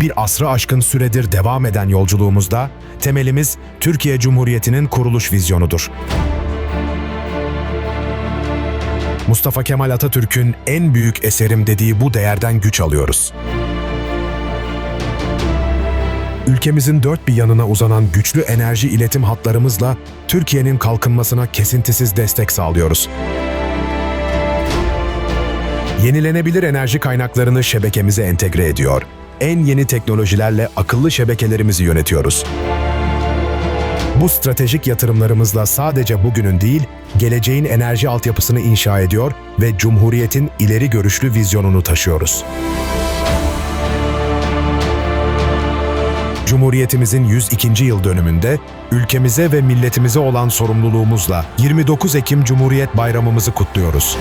Bir asrı aşkın süredir devam eden yolculuğumuzda temelimiz Türkiye Cumhuriyeti'nin kuruluş vizyonudur. Mustafa Kemal Atatürk'ün en büyük eserim dediği bu değerden güç alıyoruz. Ülkemizin dört bir yanına uzanan güçlü enerji iletim hatlarımızla Türkiye'nin kalkınmasına kesintisiz destek sağlıyoruz. Yenilenebilir enerji kaynaklarını şebekemize entegre ediyor. En yeni teknolojilerle akıllı şebekelerimizi yönetiyoruz. Bu stratejik yatırımlarımızla sadece bugünün değil, geleceğin enerji altyapısını inşa ediyor ve Cumhuriyet'in ileri görüşlü vizyonunu taşıyoruz. Cumhuriyetimizin 102. yıl dönümünde ülkemize ve milletimize olan sorumluluğumuzla 29 Ekim Cumhuriyet Bayramımızı kutluyoruz.